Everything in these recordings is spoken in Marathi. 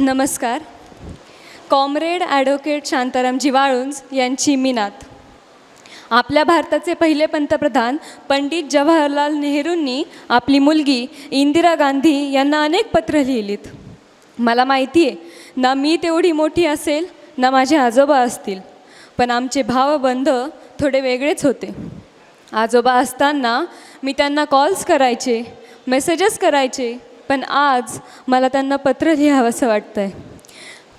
नमस्कार. कॉम्रेड ॲडव्होकेट शांताराम जिवाळुंज यांची मीनात आपल्या भारताचे पहिले पंतप्रधान पंडित जवाहरलाल नेहरूंनी आपली मुलगी इंदिरा गांधी यांना अनेक पत्र लिहिलीत. मला माहिती आहे ना मी तेवढी मोठी असेल ना माझे आजोबा असतील पण आमचे भावबंध थोडे वेगळेच होते. आजोबा असताना मी त्यांना कॉल्स करायचे मेसेजेस करायचे पण आज मला त्यांना पत्र लिहावंसं वाटतं आहे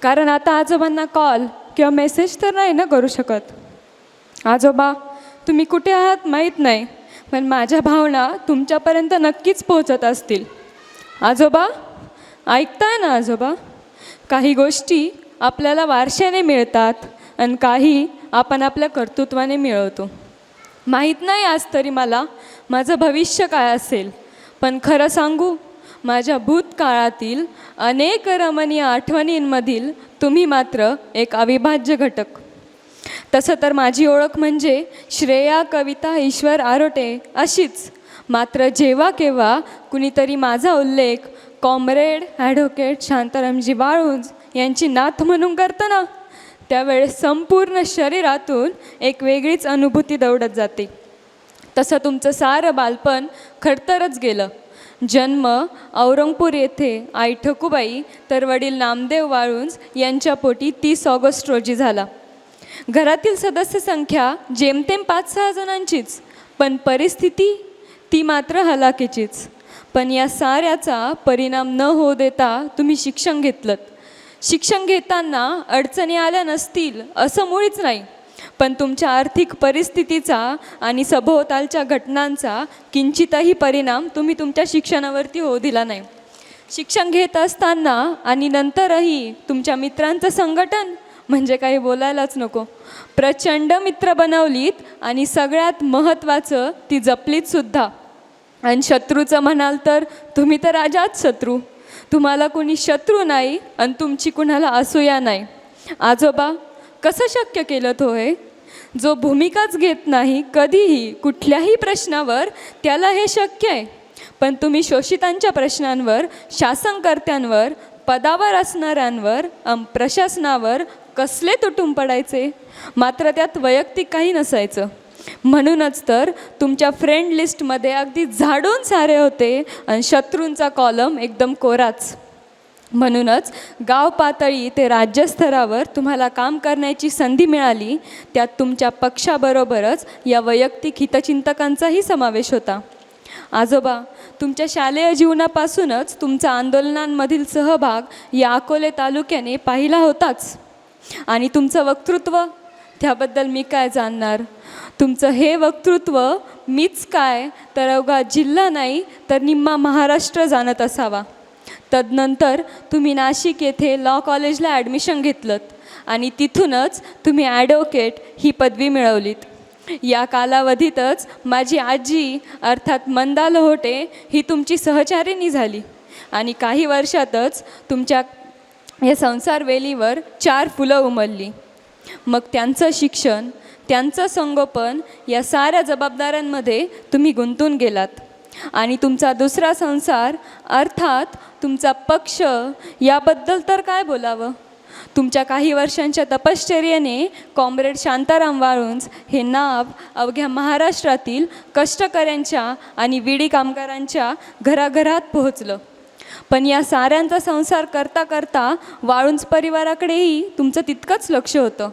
कारण आता आजोबांना कॉल किंवा मेसेज तर नाही ना करू शकत. आजोबा तुम्ही कुठे आहात माहीत नाही पण माझ्या भावना तुमच्यापर्यंत नक्कीच पोहोचत असतील. आजोबा ऐकताय ना आजोबा? काही गोष्टी आपल्याला वारशाने मिळतात आणि काही आपण आपल्या कर्तृत्वाने मिळवतो. माहीत नाही आज तरी मला माझं भविष्य काय असेल. पण खरं सांगू माझ्या भूतकाळातील अनेक रमणीय आठवणींमधील तुम्ही मात्र एक अविभाज्य घटक. तसं तर माझी ओळख म्हणजे श्रेया कविता ईश्वर आरोटे अशीच. मात्र जेव्हा केव्हा कुणीतरी माझा उल्लेख कॉम्रेड ॲडव्होकेट शांतारामजी बाळुंज यांची नाथ म्हणून करतं ना त्यावेळेस संपूर्ण शरीरातून एक वेगळीच अनुभूती दौडत जाते. तसं तुमचं सारं बालपण खडतरच गेलं. जन्म औरंगपूर येथे आई ठकूबाई तर वडील नामदेव वाळुंज यांच्या पोटी तीस ऑगस्ट रोजी झाला. घरातील सदस्य संख्या जेमतेम पाच सहा जणांचीच पण परिस्थिती ती मात्र हलाखीचीच. पण या साऱ्याचा परिणाम न होऊ देता तुम्ही शिक्षण घेतलं शिक्षण घेताना अडचणी आल्या नसतील असं मुळीच नाही. पण तुमच्या आर्थिक परिस्थितीचा आणि सभोवतालच्या घटनांचा किंचितही परिणाम तुम्ही तुमच्या शिक्षणावरती होऊ दिला नाही. शिक्षण घेत असताना आणि नंतरही तुमच्या मित्रांचं संघटन म्हणजे काही बोलायलाच नको. प्रचंड मित्र बनवलीत आणि सगळ्यात महत्त्वाचं ती जपलीत सुद्धा. आणि शत्रूचं म्हणाल तर तुम्ही तर राजाच शत्रू. तुम्हाला कोणी शत्रू नाही आणि तुमची कुणाला असूया नाही. आजोबा कसं शक्य केलं तो हे? जो भूमिकाच घेत नाही कधीही कुठल्याही प्रश्नावर त्याला हे शक्य आहे. पण तुम्ही शोषितांच्या प्रश्नांवर शासनकर्त्यांवर पदावर असणाऱ्यांवर प्रशासनावर कसले तुटून पडायचे? मात्र त्यात वैयक्तिक काही नसायचं. म्हणूनच तर तुमच्या फ्रेंड लिस्टमध्ये अगदी झाडून सारे होते आणि शत्रूंचा कॉलम एकदम कोराच. म्हणूनच गाव पातळी ते राज्यस्तरावर तुम्हाला काम करण्याची संधी मिळाली त्यात तुमच्या पक्षाबरोबरच या वैयक्तिक हितचिंतकांचाही समावेश होता. आजोबा तुमच्या शालेय जीवनापासूनच तुमचा आंदोलनांमधील सहभाग या अकोले तालुक्याने पाहिला होताच. आणि तुमचं वक्तृत्व? त्याबद्दल मी काय जाणणार? तुमचं हे वक्तृत्व मीच काय? तर अवघा जिल्हा नाही तर निम्मा महाराष्ट्र जाणत असावा. तदनंतर तुम्ही नाशिक येथे लॉ कॉलेजला ॲडमिशन घेतलं आणि तिथूनच तुम्ही ॲडव्होकेट ही पदवी मिळवलीत. या कालावधीतच माझी आजी अर्थात मंदा लहोटे ही तुमची सहचारिणी झाली आणि काही वर्षातच तुमच्या या संसार वेलीवर चार फुलं उमलली. मग त्यांचं शिक्षण त्यांचं संगोपन या साऱ्या जबाबदाऱ्यांमध्ये तुम्ही गुंतून गेलात. आणि तुमचा दुसरा संसार अर्थात तुमचा पक्ष याबद्दल तर काय बोलावं? तुमच्या काही वर्षांच्या तपश्चर्येने कॉम्रेड शांताराम वाळुंज हे नाव अवघ्या महाराष्ट्रातील कष्टकऱ्यांच्या आणि विडी कामगारांच्या घराघरात पोहोचलं. पण या साऱ्यांचा संसार करता करता वाळुंज परिवाराकडेही तुमचं तितकंच लक्ष होतं.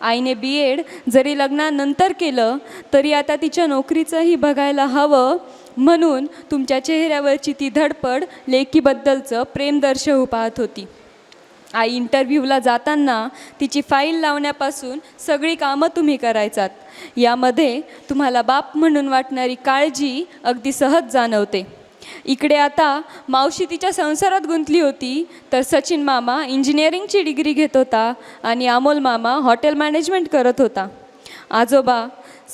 आईने बी एड जरी लग्नानंतर केलं तरी आता तिच्या नोकरीचंही बघायला हवं म्हणून तुमच्या चेहऱ्यावरची ती धडपड लेकीबद्दलचं प्रेम दर्शवू पाहत होती. आई इंटरव्ह्यूला जाताना तिची फाईल लावण्यापासून सगळी कामं तुम्ही करायचात. यामध्ये तुम्हाला बाप म्हणून वाटणारी काळजी अगदी सहज जाणवते. इकडे आता मावशी तिच्या संसारात गुंतली होती तर सचिन मामा इंजिनिअरिंगची डिग्री घेत होता आणि अमोल मामा हॉटेल मॅनेजमेंट करत होता. आजोबा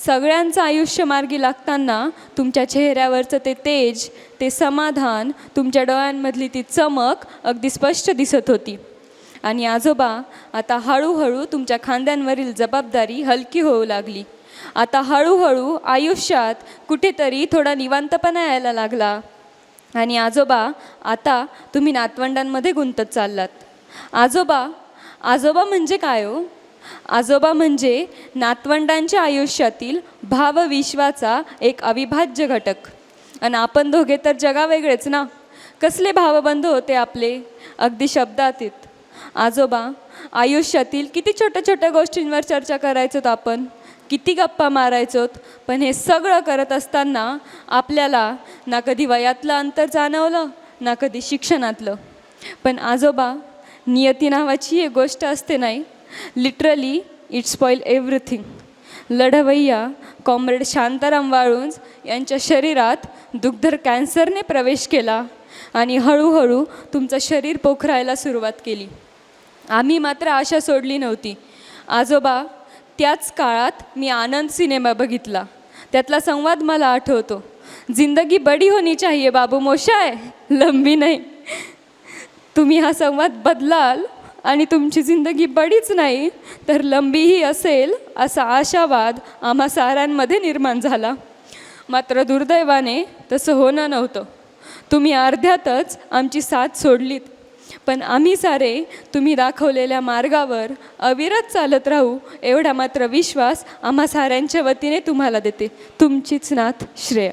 सगळ्यांचं आयुष्य मार्गी लागताना तुमच्या चेहऱ्यावरचं ते तेज ते समाधान तुमच्या डोळ्यांमधली ती चमक अगदी स्पष्ट दिसत होती. आणि आजोबा आता हळूहळू तुमच्या खांद्यांवरील जबाबदारी हलकी होऊ लागली. आता हळूहळू आयुष्यात कुठेतरी थोडा निवांतपणा यायला लागला. आणि आजोबा आता तुम्ही नातवंडांमध्ये गुंतत चाललात. आजोबा आजोबा म्हणजे काय हो? आजोबा म्हणजे नातवंडांच्या आयुष्यातील भावविश्वाचा एक अविभाज्य घटक. आणि आपण दोघे तर जगावेगळेच ना? कसले भावबंध होते आपले? अगदी शब्दातीत. आजोबा आयुष्यातील किती छोट्या छोट्या गोष्टींवर चर्चा करायचोत आपण? किती गप्पा मारायचोत? पण हे सगळं करत असताना आपल्याला ना कधी वयातलं अंतर जाणवलं ना कधी शिक्षणातलं. पण आजोबा नियती नावाची एक गोष्ट असते नाही? लिटरली इट स्पॉईल एव्हरीथिंग लढवय्या कॉम्रेड शांताराम वाळुंज यांच्या शरीरात दुग्धर कॅन्सरने प्रवेश केला आणि हळूहळू तुमचं शरीर पोखरायला सुरुवात केली. आम्ही मात्र आशा सोडली नव्हती. आजोबा त्याच काळात मी आनंद सिनेमा बघितला. त्यातला संवाद मला आठवतो. जिंदगी बडी होनी चाहिए बाबू मोशाय लंबी नाही. तुम्ही हा संवाद बदलाल? आणि तुमची जिंदगी बडीच नाही तर लंबीही असेल असा आशावाद आम्हा साऱ्यांमध्ये निर्माण झाला. मात्र दुर्दैवाने तसं होणं नव्हतं. तुम्ही अर्ध्यातच आमची साथ सोडलीत. पण आम्ही सारे तुम्ही दाखवलेल्या मार्गावर अविरत चालत राहू एवढा मात्र विश्वास आम्हा साऱ्यांच्या वतीने तुम्हाला देते. तुमचीच नाथ श्रेया.